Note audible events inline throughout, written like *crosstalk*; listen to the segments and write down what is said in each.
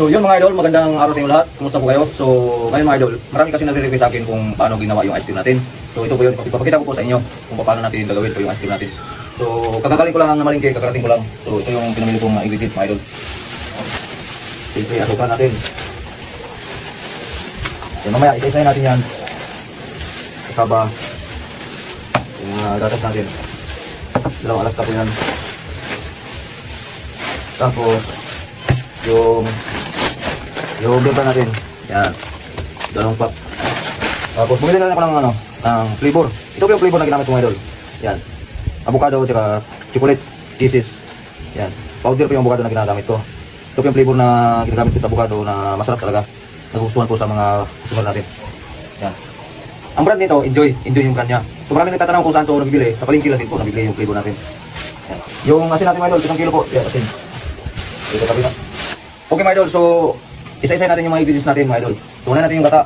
So yun mga idol, magandang araw sa inyo lahat. Kumusta po kayo? So ngayon mga idol, marami kasi nagre-request sa akin kung paano ginawa yung ice cream natin. So ito po yun, ipapakita ko po sa inyo kung paano natin gagawin po yung ice cream natin. So kakagaling ko lang na malingke, kakarating ko lang. So ito yung pinamili kong mga ingredients mga idol. Siyempre, asukal natin. Yan mamaya, isa-isahin natin yan. Kasaba. Yung uh, gatas natin. Dalawang alas po yan. Tapos, yung yung benta natin. Yan. Dalawang pack. Tapos, bumili na rin ako ng ano, ng flavor. Ito yung flavor na ginamit ko idol. Yan. Avocado, tsaka chocolate, kisses. Yan. Powder po yung avocado na ginagamit ko. Ito yung flavor na ginagamit ko sa avocado na masarap talaga. Nagustuhan po sa mga customer natin. Yan. Ang brand nito, Enjoy. Enjoy yung brand niya. So maraming nagtatanong kung saan ito nabibili. Sa palengke lang din po nabibili yung flavor natin. Yan. Yung asin natin mga idol, isang kilo po. Yan, asin. Ito tabi na. Okay mga idol, so isa-isa natin yung mga ingredients natin mga idol. So unahin natin yung gata.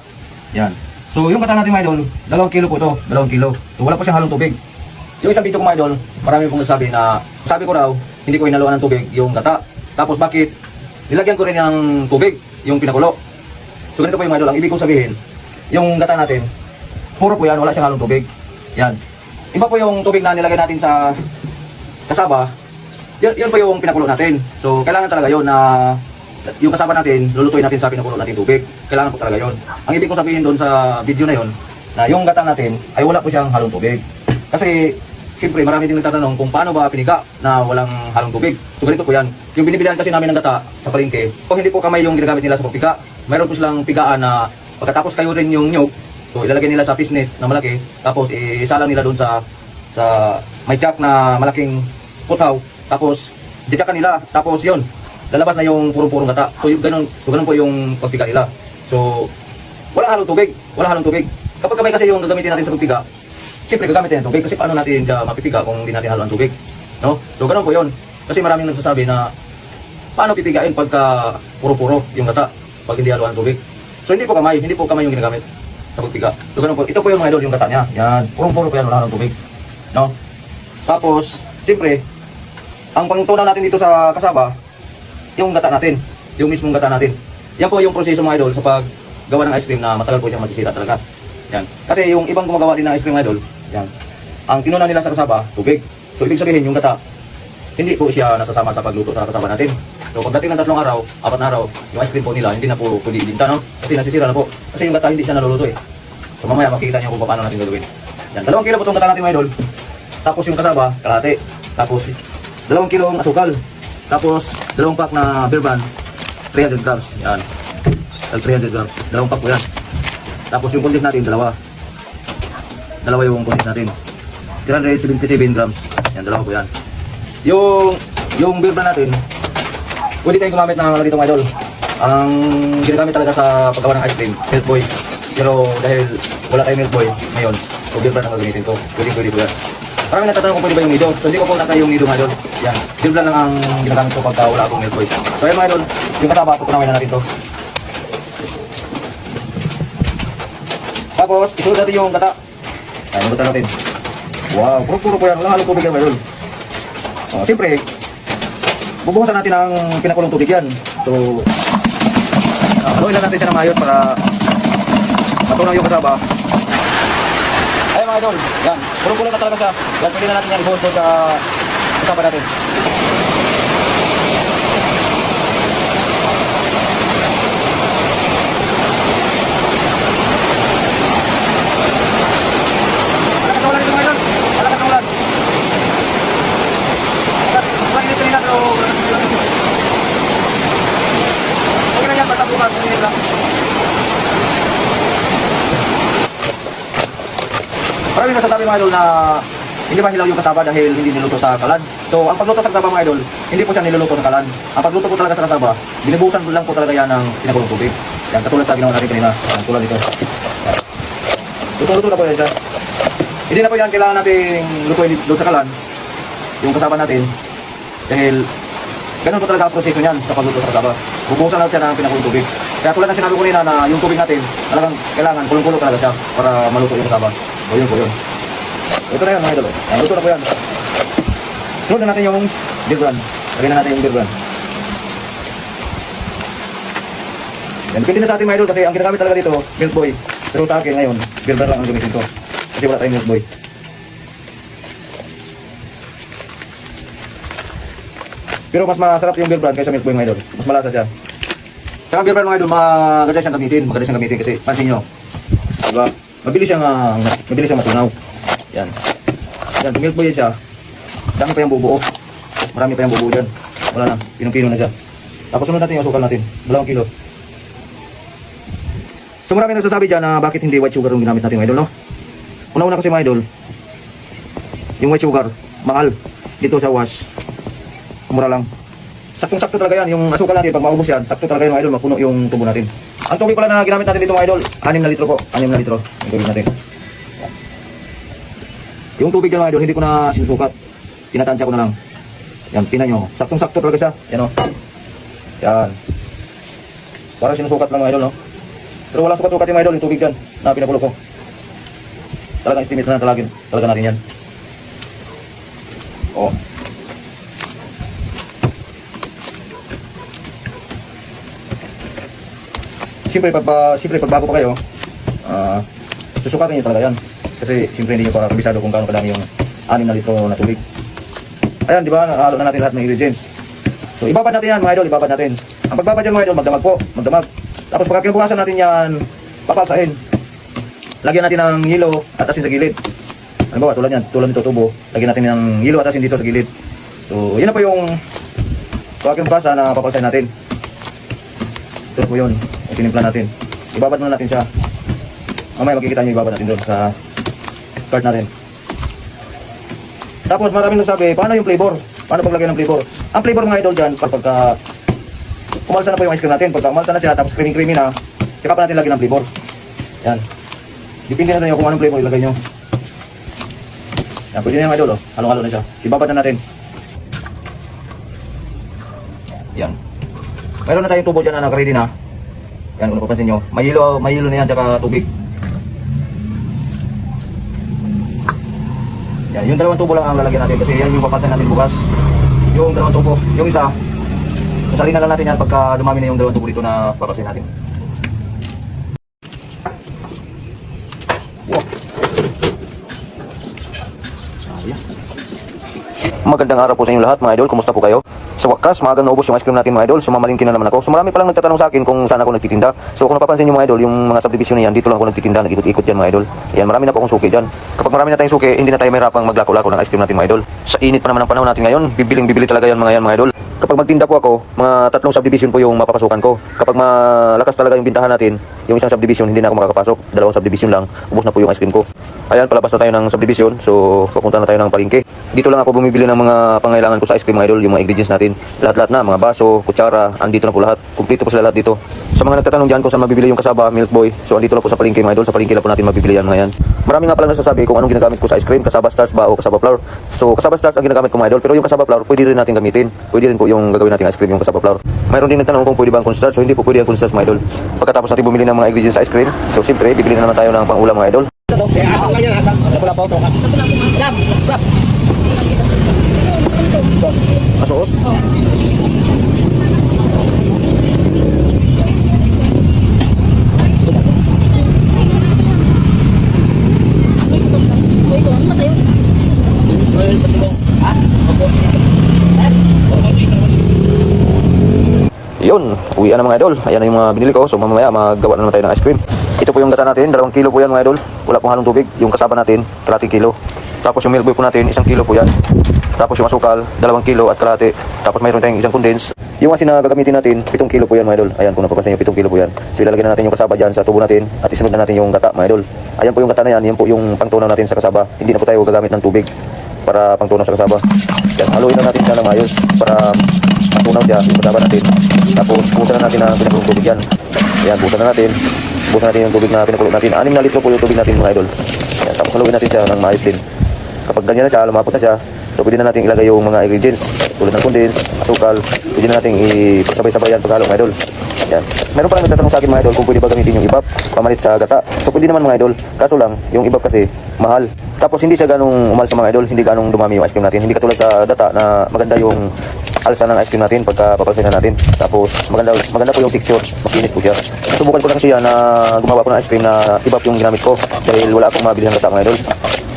Yan. So yung gata natin mga idol, dalawang kilo po ito. Dalawang kilo. So wala po siyang halong tubig. Yung isang video ko mga idol, marami pong nagsabi na sabi ko raw, hindi ko inaluan ng tubig yung gata. Tapos bakit? Nilagyan ko rin ng tubig, yung pinakulo. So ganito po yung mga idol, ang ibig kong sabihin, yung gata natin, puro po yan, wala siyang halong tubig. Yan. Iba po yung tubig na nilagay natin sa kasaba, yun, yun po yung pinakulo natin. So kailangan talaga yun na yung kasaba natin, lulutuin natin sa pinakulo natin tubig. Kailangan po talaga yun. Ang ibig kong sabihin doon sa video na yun, na yung gata natin ay wala po siyang halong tubig. Kasi Siyempre, marami din nagtatanong kung paano ba piniga na walang halong tubig. So ganito po yan. Yung binibilihan kasi namin ng gata sa palengke, kung hindi po kamay yung ginagamit nila sa pagpiga, mayroon po silang pigaan na pagkatapos kayo rin yung nyug, so ilalagay nila sa fishnet na malaki, tapos isalang nila doon sa sa may jack na malaking putaw, tapos dityakan nila, tapos yun, lalabas na yung purong-purong gata. So yung ganun, so ganun po yung pagpiga nila. So wala halong tubig, wala halong tubig. Kapag kamay kasi yung gagamitin natin sa pagpiga, Siyempre gagamitin ng tubig kasi paano natin siya mapipiga kung hindi natin haluan tubig. No? So ganun po 'yon. Kasi maraming nagsasabi na paano pipigain pagka puro-puro yung gata pag hindi haluan tubig. So hindi po kamay, hindi po kamay yung ginagamit sa pagpiga. So ganun po. Ito po yung mga idol yung gata niya. Yan, purong-puro po yan wala ng tubig. No? Tapos, siyempre, ang pangtunaw natin dito sa kasaba, yung gata natin, yung mismong gata natin. Yan po yung proseso mga idol sa paggawa ng ice cream na matagal po siyang masisira talaga. Yan. Kasi yung ibang gumagawa din ng ice cream mga idol, yan. Ang kinuna nila sa kasaba, tubig. So ibig sabihin yung gata, hindi po siya nasasama sa pagluto sa kasaba natin. So pagdating ng tatlong araw, apat na araw, yung ice cream po nila hindi na po pwede ibinta, no? Kasi nasisira na po. Kasi yung gata hindi siya naluluto eh. So mamaya makikita niyo kung paano natin gagawin. Yan, dalawang kilo po itong gata natin mga idol. Tapos yung kasaba, kalate. Tapos dalawang kilo ang asukal. Tapos dalawang pack na beer brand, 300 grams. Yan. 300 grams. Dalawang pack po yan. Tapos yung condensed natin, dalawa. Dalawa yung condensed natin. 377 grams. Yan, dalawa po yan. Yung, yung beer brand natin, pwede tayong gumamit ng ganito mga idol. Ang ginagamit talaga sa paggawa ng ice cream, Milk Boy. Pero dahil wala tayong Milk Boy ngayon, so beer brand ang gagamitin ko. Pwede, pwede po yan. Parang natatanong kung pwede ba yung nido. So hindi ko po natay yung nido mga idol. Yan. Brand lang ang ginagamit ko pagka wala akong Milk Boy. So yan mga idol, yung kasaba, tutunawin na natin to. Tapos, isunod natin yung gata. Ayan, inutan natin. Wow, puro-puro po yan. Walang halong tubig yan, mayroon. Oh, Siyempre, bubuhusan natin ang pinakulong tubig yan. So, uh, haluin lang natin siya ng maayos para matunaw yung kasaba. Idol, yan. Puro-puro na talaga siya. Yan, pwede na natin yan ibuhos doon sa kasaba natin. Malakas na ulan dito mga idol. Malakas na ulan. Malakas dito nila pero Okay na yan, basta bukas. Hindi lang. Maraming nasasabi mga idol na hindi mahilaw yung kasaba dahil hindi niluto sa kalan. So, ang pagluto sa kasaba mga idol, hindi po siya niluluto sa kalan. Ang pagluto po talaga sa kasaba, binibusan lang po talaga yan ng pinagulong tubig. Yan, katulad sa ginawa natin kanina. Yan, tulad dito. Luto-luto na po yan dyan. Hindi na po yan kailangan nating lutuin doon sa kalan, yung kasaba natin, dahil ganun po talaga ang proseso niyan sa pagluto sa kasaba. Bubuhusan lang siya ng pinagulong tubig. Kaya tulad ng sinabi ko kanina na yung tubig natin, talagang kailangan kulong-kulo talaga siya para maluto yung kasaba. O yun po yun. Ito na yun mga idol. Ayan, luto na po yan. Sunod na natin yung beer brand. Lagyan na natin yung beer brand. Yan, depende na sa atin mga idol kasi ang ginagamit talaga dito, Milk Boy. Pero sa akin ngayon, beer brand lang ang gamitin ko. Kasi wala tayong Milk Boy. Pero mas masarap yung beer brand kaysa Milk Boy mga idol. Mas malasa siya. Saka beer brand mga idol, maganda siyang gamitin. Maganda siyang gamitin kasi pansin nyo. Diba? Mabilis siyang, ah, mabilis siyang matunaw. Yan. Yan, Milk Boy siya, dami pa yung bubuo. Marami pa yung bubuo dyan. Wala na, pinong-pino na siya. Tapos sunod natin yung asukal natin. Dalawang kilo. So marami nagsasabi dyan na bakit hindi white sugar yung ginamit natin mga idol, no? Una-una kasi mga idol, yung white sugar, mahal. Dito sa wash, mura lang. Saktong-sakto talaga yan. Yung asukal natin, pag maubos yan, sakto talaga yung mga idol, mapuno yung tubo natin. Ang tubig pala na ginamit natin dito mga idol, 6 na litro po. 6 na litro yung tubig natin. Yung tubig dyan mga idol, hindi ko na sinusukat. Tinatansya ko na lang. Yan, tingnan nyo. Saktong-sakto talaga siya. Yan o. Yan. Parang sinusukat lang mga idol, no? Pero walang sukat-sukat yung mga idol, yung tubig dyan na pinapulo ko. Talagang estimate na talaga, talaga natin yan. Oh. Siyempre, pag, siyempre, pag bago pa kayo, ah, susukatin niyo talaga yan. Kasi siyempre hindi niyo pa kabisado kung gaano kadami yung 6 na litro na tubig. Ayan, di ba? Nakahalo na natin lahat ng ingredients. So, ibabad natin yan, mga idol. Ibabad natin. Ang pagbabad yan, mga idol, magdamag po. Magdamag. Tapos, pagka kinubukasan natin yan, papalsahin. Lagyan natin ng hilo at asin sa gilid. Halimbawa, tulad yan, tulad nito tubo. Lagyan natin ng hilo at asin dito sa gilid. So, yun na po yung pagka kinubukasan na papalsahin natin. Ito po yun. Tinimpla natin. Ibabad muna natin siya. Mamaya makikita nyo ibabad natin doon sa cart natin. Tapos maraming nagsabi, paano yung flavor? Paano paglagay ng flavor? Ang flavor mga idol dyan, kapag uh, kumalsa na po yung ice cream natin, pagka kumalsa na siya, tapos creamy creamy na, saka pa natin lagyan ng flavor. Yan. Depende na tayo kung anong flavor ilagay nyo. Yan, pwede na yung idol, oh. Halo-halo na siya. Ibabad na natin. Yan. Meron na tayong tubo dyan na naka-ready na. Yan, kung napapansin nyo. May hilo, may hilo na yan, tsaka tubig. Yan, yung dalawang tubo lang ang lalagyan natin kasi yan yung papasan natin bukas. Yung dalawang tubo, yung isa, sasalin na lang natin yan pagka dumami na yung dalawang tubo dito na papasin natin. Wow. Magandang araw po sa inyo lahat mga idol, kumusta po kayo? Sa wakas, maagang naubos yung ice cream natin mga idol, so mamalingkin na naman ako. So marami pa lang nagtatanong sa akin kung saan ako nagtitinda. So kung napapansin nyo mga idol, yung mga subdivision na yan, dito lang ako nagtitinda, nag-ikot-ikot yan mga idol. Ayan, marami na po akong suki dyan. Kapag marami na tayong suki, hindi na tayo mahirapang maglako-lako ng ice cream natin mga idol. Sa init pa naman ang panahon natin ngayon, bibiling-bibili talaga yan mga yan mga idol. Kapag magtinda po ako, mga tatlong subdivision po yung mapapasukan ko. Kapag malakas talaga yung bintahan natin, yung isang subdivision hindi na ako makakapasok. Dalawang subdivision lang, ubos na po yung ice cream ko. Ayan, palabas na tayo ng subdivision, so papunta na tayo ng palengke. Dito lang ako bumibili ng mga pangailangan ko sa ice cream mga idol, yung mga ingredients natin. Lahat-lahat na, mga baso, kutsara, andito na po lahat. Kumpleto po sila lahat dito. Sa mga nagtatanong dyan kung saan mabibili yung kasaba, Milk Boy, so andito lang po sa palengke mga idol, sa palengke lang po natin mabibili yan mga yan. Marami nga pala nagsasabi kung anong ginagamit ko sa ice cream, kasaba stars ba o kasaba flour. So kasaba stars ang ginagamit ko mga idol, pero yung kasaba flour pwede rin natin gamitin. Pwede rin po yung gagawin natin ice cream yung kasaba flour. Mayroon din nagtanong kung pwede ba ang cornstarch, so hindi po pwede ang cornstarch mga idol. Pagkatapos natin bumili ng mga ingredients sa ice cream, so siyempre bibili na naman tayo ng pangulam mga idol. Eh, asam lang yan, asam. Napula-pau to. Lam, sap-sap. Masuot? Ito, sa'yo? Yun, uwian na mga idol. Ayan na yung mga binili ko. So mamaya magawa na naman tayo ng ice cream. Ito po yung gata natin. Dalawang kilo po yan mga idol. Wala pong halong tubig. Yung kasaba natin, kalating kilo. Tapos yung milk boy po natin, isang kilo po yan. Tapos yung asukal, dalawang kilo at kalate. Tapos mayroon tayong isang condense. Yung asin na gagamitin natin, pitong kilo po yan mga idol. Ayan, kung napapansin nyo, pitong kilo po yan. So ilalagay na natin yung kasaba dyan sa tubo natin at isunod na natin yung gata mga idol. Ayan po yung gata na yan, yan po yung pangtunaw natin sa kasaba. Hindi na po tayo gagamit ng tubig para pangtunaw sa kasaba. Yan, haluin na natin siya ng ayos para pangtunaw siya yung kasaba natin. Tapos busan na natin ang pinakulong tubig yan. Ayan, busan na natin. Busan natin yung tubig na pinakulo natin. 6 na litro po yung tubig natin mga idol. Ayan, tapos haluin natin siya ng maayos din. Kapag ganyan na siya, lumapot na siya, so pwede na natin ilagay yung mga ingredients tulad ng condense, asukal, pwede na natin ipasabay-sabay yan paghalo mga idol. Yan. Meron pa lang nagtatanong sa akin mga idol kung pwede ba gamitin yung ibap pamalit sa gata. So pwede naman mga idol, kaso lang yung ibap kasi mahal. Tapos hindi siya ganong umal sa mga idol, hindi ganong dumami yung ice cream natin. Hindi katulad sa gata na maganda yung alsa ng ice cream natin pagka papalsin na natin. Tapos maganda maganda po yung texture, makinis po siya. Subukan ko na kasi yan na gumawa ko ng ice cream na iba yung ginamit ko dahil wala akong mabili ng gata mga idol.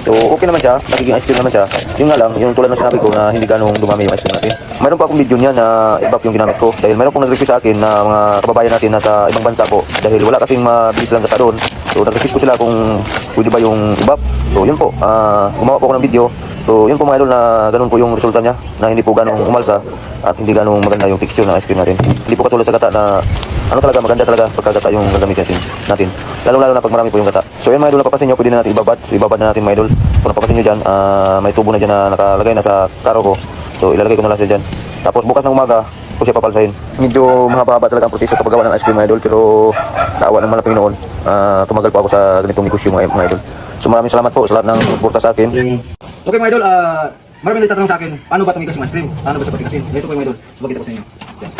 So okay naman siya, nagiging ice cream naman siya. Yung nga lang, yung tulad ng sinabi ko na hindi ganong dumami yung ice cream natin. Mayroon pa akong video niya na iba yung ginamit ko dahil mayroon pong nag-request sa akin na mga kababayan natin nasa ibang bansa po dahil wala kasing mabilis lang gata doon. So nag-request ko sila kung pwede ba yung ibap. So yun po, ah, gumawa po ako ng video. So yun po mga idol na ganun po yung resulta niya na hindi po ganong umalsa at hindi ganong maganda yung texture ng ice cream natin. Hindi po katulad sa gata na ano talaga maganda talaga pagkagata yung gagamitin natin. natin. Lalo lalo na pag marami po yung gata. So yun mga idol napapasin nyo, pwede na natin ibabad. So ibabad na natin mga idol. Kung napapasin nyo dyan, ah, may tubo na dyan na nakalagay na sa karo ko. So ilalagay ko na lang siya dyan. Tapos bukas ng umaga, ko siya papalsahin. Medyo mahaba-haba talaga ang proseso sa paggawa ng ice cream mga idol pero sa awa ng malaping noon, ah, tumagal po ako sa ganitong negosyo mga, mga idol. So maraming salamat po sa lahat ng suporta sa akin. Okay mga idol, ah maraming nagtatanong sa akin, paano ba tumigas yung ice cream? Paano ba siya patigasin? Ito po mga idol, bakit ko sa inyo. Yan.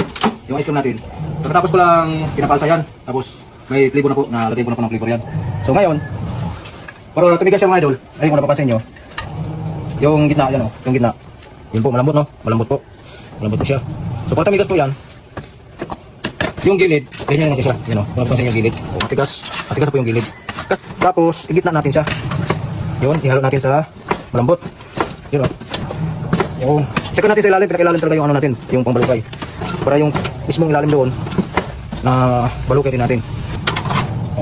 Yung ice cream natin. Pagkatapos ko lang pinapalsa yan, tapos may flavor na po, nalagay ko na po ng flavor yan. So ngayon, para tumigas siya mga idol, ayun kung napapansin nyo, yung gitna, yan o, yung gitna. Yun po, malambot no? Malambot po. Malambot po siya. So pag tumigas po yan, yung gilid, ganyan natin siya. Yan o, napapansin yung gilid. O, matigas, matigas na po yung gilid. Tapos, igitna natin siya. Yun, ihalo natin sa malambot. Yun o. Yun. Check natin sa ilalim, pinakailalim talaga yung ano natin, yung pangbalukay. Para yung mismong ilalim doon, na balukay din natin. O.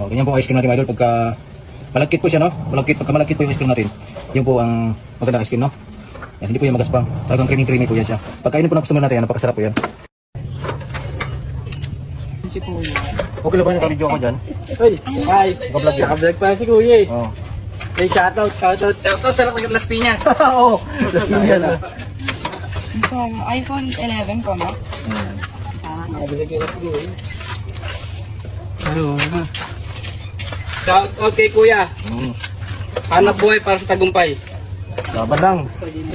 O, ganyan po ang ice cream natin, idol, pagka malagkit po siya, no? Malagkit, pagka malagkit po yung ice cream natin, yun po ang magandang ice cream, no? Yan, hindi po yan magaspang. Talagang creamy-creamy po yan siya. Pagkainin po ng customer natin, yan, napakasarap po yan. Si Kuya. Okay lang ba yung video ako dyan? Uy, hi. Naka-vlog yan. Naka-vlog pa si Kuya eh. Oo. Hey, shoutout, shoutout. Shoutout sa lahat ng Las Piñas. *laughs* Oo. Yan ah. Ito, iPhone 11 Pro Max. Ah, Kuya. Ano? Shoutout kay Kuya. Mm. Hanap buhay para sa tagumpay. Laban lang.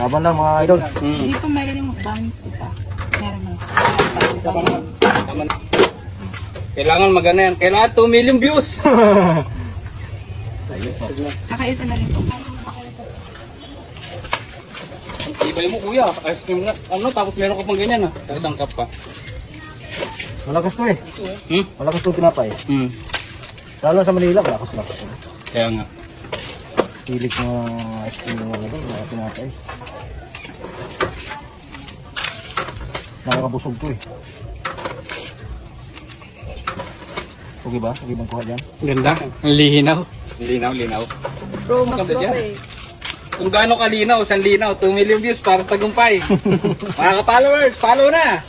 Laban lang mga idol. Hmm. Hindi pa mayroon yung bounce isa. Meron na. Isa pa naman. Kailangan magana yan. Kailangan 2 million views. *laughs* Tsaka isa na rin po. Ibay mo kuya. Ice cream na. Ano, tapos meron ka pang ganyan ah. Isang cup pa. Malakas to eh. Hmm? Malakas to tinapay. Hmm. Lalo sa Manila, malakas na. Kaya nga. Pilik mo ice cream ng mga doon, mga tinapay. Nakakabusog to eh. Okay ba? Okay bang kuha dyan? Ganda. Linaw. Linaw, linaw. Bro, maganda dyan. Kung gaano kalinaw, isang linaw, 2 million views para sa tagumpay. *laughs* Mga ka-followers, follow na!